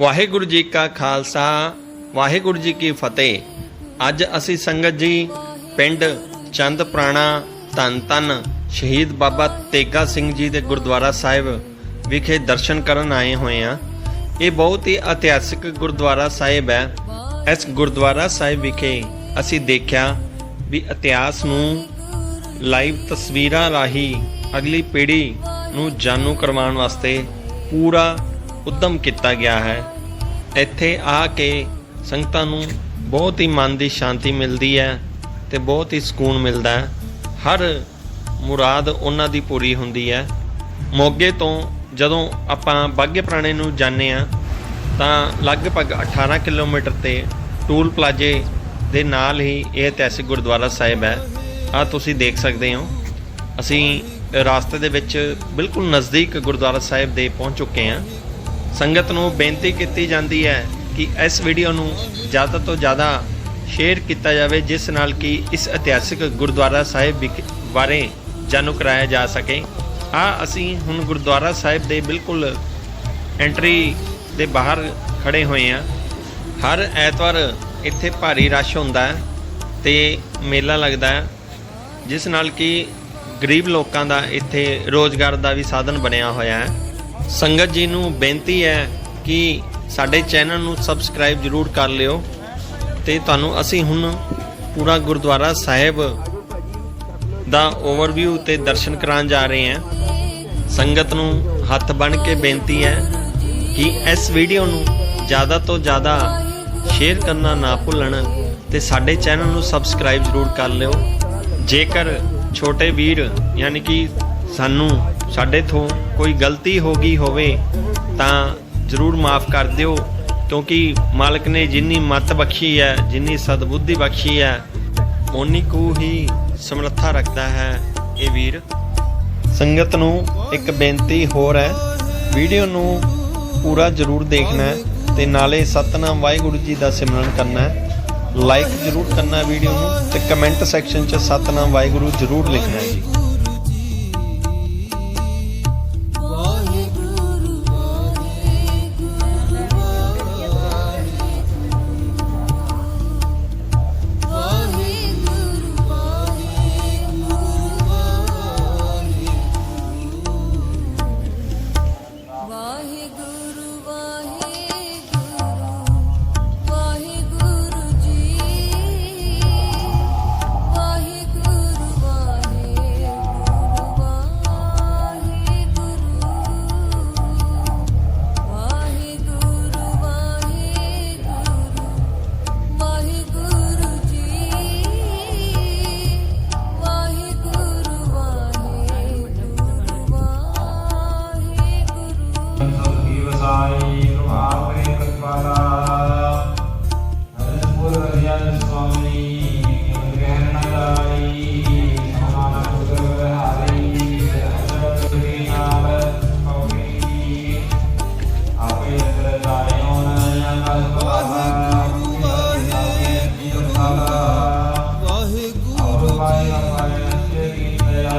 ਵਾਹਿਗੁਰੂ ਜੀ ਕਾ ਖਾਲਸਾ, ਵਾਹਿਗੁਰੂ ਜੀ ਕੀ ਫਤਿਹ। ਅੱਜ ਅਸੀਂ ਸੰਗਤ ਜੀ ਪਿੰਡ ਚੰਦ ਪ੍ਰਾਣਾ ਧੰਨ ਧੰਨ ਸ਼ਹੀਦ ਬਾਬਾ ਤੇਗਾ ਸਿੰਘ ਜੀ ਦੇ ਗੁਰਦੁਆਰਾ ਸਾਹਿਬ ਵਿਖੇ ਦਰਸ਼ਨ ਕਰਨ ਆਏ ਹੋਏ ਹਾਂ। ਇਹ ਬਹੁਤ ਹੀ ਇਤਿਹਾਸਿਕ ਗੁਰਦੁਆਰਾ ਸਾਹਿਬ ਹੈ। ਇਸ ਗੁਰਦੁਆਰਾ ਸਾਹਿਬ ਵਿਖੇ ਅਸੀਂ ਦੇਖਿਆ ਵੀ ਇਤਿਹਾਸ ਨੂੰ ਲਾਈਵ ਤਸਵੀਰਾਂ ਰਾਹੀਂ ਅਗਲੀ ਪੀੜ੍ਹੀ ਨੂੰ ਜਾਣੂ ਕਰਵਾਉਣ ਵਾਸਤੇ ਪੂਰਾ ਉਦਮ ਕੀਤਾ ਗਿਆ ਹੈ। ਇੱਥੇ ਆ ਕੇ ਸੰਗਤਾਂ ਨੂੰ ਬਹੁਤ ਹੀ ਮਨ ਦੀ ਸ਼ਾਂਤੀ ਮਿਲਦੀ ਹੈ ਤੇ ਬਹੁਤ ਹੀ ਸਕੂਨ ਮਿਲਦਾ ਹੈ। ਹਰ ਮੁਰਾਦ ਉਹਨਾਂ ਦੀ ਪੂਰੀ ਹੁੰਦੀ ਹੈ। ਮੋਗੇ ਤੋਂ ਜਦੋਂ ਆਪਾਂ ਬਾਗੇ ਪੁਰਾਣੇ ਨੂੰ ਜਾਂਦੇ ਆ ਤਾਂ ਲਗਭਗ 18 ਕਿਲੋਮੀਟਰ ਤੇ ਟੂਲ ਪਲਾਜੇ ਦੇ ਨਾਲ ਹੀ ਇਹ ਇਤਿਹਾਸਿਕ ਗੁਰਦੁਆਰਾ ਸਾਹਿਬ ਹੈ। ਆ ਤੁਸੀਂ ਦੇਖ ਸਕਦੇ ਹੋ। ਅਸੀਂ ਰਾਸਤੇ ਦੇ ਵਿੱਚ ਬਿਲਕੁਲ ਨਜ਼ਦੀਕ ਗੁਰਦੁਆਰਾ ਸਾਹਿਬ ਦੇ ਪਹੁੰਚ ਚੁੱਕੇ ਹਾਂ। ਸੰਗਤ ਨੂੰ ਬੇਨਤੀ ਕੀਤੀ ਜਾਂਦੀ ਹੈ ਕਿ ਇਸ ਵੀਡੀਓ ਨੂੰ ਜ਼ਿਆਦਾ ਤੋਂ ਜ਼ਿਆਦਾ ਸ਼ੇਅਰ ਕੀਤਾ ਜਾਵੇ, ਜਿਸ ਨਾਲ ਕਿ ਇਸ ਇਤਿਹਾਸਿਕ ਗੁਰਦੁਆਰਾ ਸਾਹਿਬ ਵਿਖ- ਬਾਰੇ ਜਾਣੂ ਕਰਾਇਆ ਜਾ ਸਕੇ। ਆ ਅਸੀਂ ਹੁਣ ਗੁਰਦੁਆਰਾ ਸਾਹਿਬ ਦੇ ਬਿਲਕੁਲ ਐਂਟਰੀ ਦੇ ਬਾਹਰ ਖੜੇ ਹੋਏ ਹਾਂ। ਹਰ ਐਤਵਾਰ ਇੱਥੇ ਭਾਰੀ ਰਸ਼ ਹੁੰਦਾ ਹੈ ਤੇ ਮੇਲਾ ਲੱਗਦਾ ਹੈ, ਜਿਸ ਨਾਲ ਕਿ ਗਰੀਬ ਲੋਕਾਂ ਦਾ ਇੱਥੇ ਰੋਜ਼ਗਾਰ ਦਾ ਵੀ ਸਾਧਨ ਬਣਿਆ ਹੋਇਆ ਹੈ। ਸੰਗਤ ਜੀ ਨੂੰ ਬੇਨਤੀ ਹੈ ਕਿ ਸਾਡੇ ਚੈਨਲ ਨੂੰ ਸਬਸਕ੍ਰਾਈਬ ਜ਼ਰੂਰ ਕਰ ਲਿਓ ਤੇ ਤੁਹਾਨੂੰ ਅਸੀਂ ਹੁਣ ਪੂਰਾ ਗੁਰਦੁਆਰਾ ਸਾਹਿਬ ਦਾ ਓਵਰਵਿਊ ਤੇ ਦਰਸ਼ਨ ਕਰਾਉਣ ਜਾ ਰਹੇ ਹਾਂ। ਸੰਗਤ ਨੂੰ ਹੱਥ ਬਣ ਕੇ ਬੇਨਤੀ ਹੈ ਕਿ ਇਸ ਵੀਡੀਓ ਨੂੰ ਜ਼ਿਆਦਾ ਤੋਂ ਜ਼ਿਆਦਾ ਸ਼ੇਅਰ ਕਰਨਾ ਨਾ ਭੁੱਲਣ ਤੇ ਸਾਡੇ ਚੈਨਲ ਨੂੰ ਸਬਸਕ੍ਰਾਈਬ ਜ਼ਰੂਰ ਕਰ ਲਿਓ। ਜੇਕਰ ਛੋਟੇ ਵੀਰ, ਯਾਨੀ ਕਿ ਸਾਨੂੰ ਸਾਡੇ ਤੋਂ ਕੋਈ ਗਲਤੀ ਹੋ ਗਈ ਹੋਵੇ ਤਾਂ ਜ਼ਰੂਰ ਮਾਫ ਕਰ ਦਿਓ, ਕਿਉਂਕਿ ਮਾਲਕ ਨੇ ਜਿੰਨੀ ਮੱਤ ਬਖਸ਼ੀ ਹੈ, ਜਿੰਨੀ ਸਦਬੁੱਧੀ ਬਖਸ਼ੀ ਹੈ, ਓਨੀ ਕੁ ਹੀ ਸਮਰੱਥਾ ਰੱਖਦਾ ਹੈ ਇਹ ਵੀਰ। ਸੰਗਤ ਨੂੰ ਇੱਕ ਬੇਨਤੀ ਹੋਰ ਹੈ, ਵੀਡੀਓ ਨੂੰ ਪੂਰਾ ਜ਼ਰੂਰ ਦੇਖਣਾ ਹੈ ਤੇ ਨਾਲੇ ਸਤਨਾਮ ਵਾਹਿਗੁਰੂ ਜੀ ਦਾ ਸਿਮਰਨ ਕਰਨਾ ਲਾਈਕ ਜ਼ਰੂਰ ਕਰਨਾ ਵੀਡੀਓ ਨੂੰ ਤੇ ਕਮੈਂਟ ਸੈਕਸ਼ਨ 'ਚ ਸਤਨਾਮ ਵਾਹਿਗੁਰੂ ਜ਼ਰੂਰ ਲਿਖਣਾ ਜੀ। ਹਾਏ ਹਾਏ ਤੇਰੀ ਦਇਆ